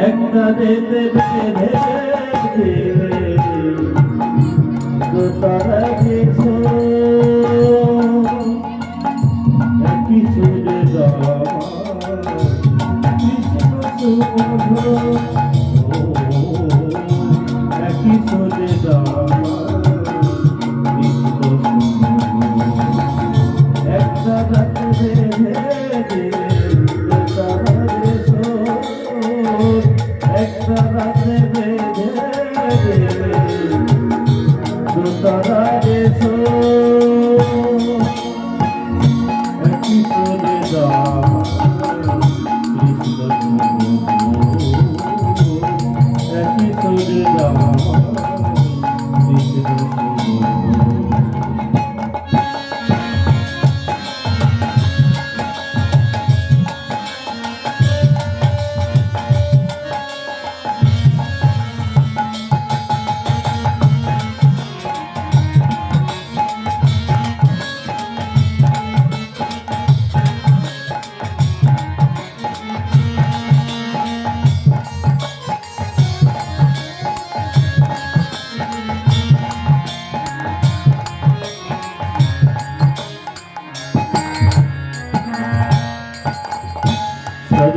একটা যেতে বেঁধে তো তারা গেছো একই সুরে যাওয়া একটা রাতে বেঁধে দিলে তো তারা গেছো একই কৃষ্ণ সুমধুর একই সুরে যাওয়া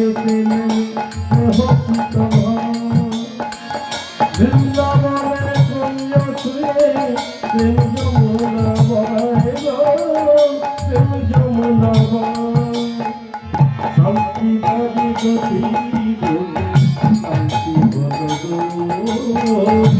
দিদিনে হসিত বৃন্দাবনের কুঞ্জ ছুঁয়ে প্রেম যমুনা বয় প্রেম যমুনা বয় শান্তি বাড়ি গতি শান্তি বল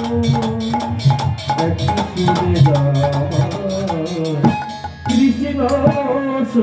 দিবস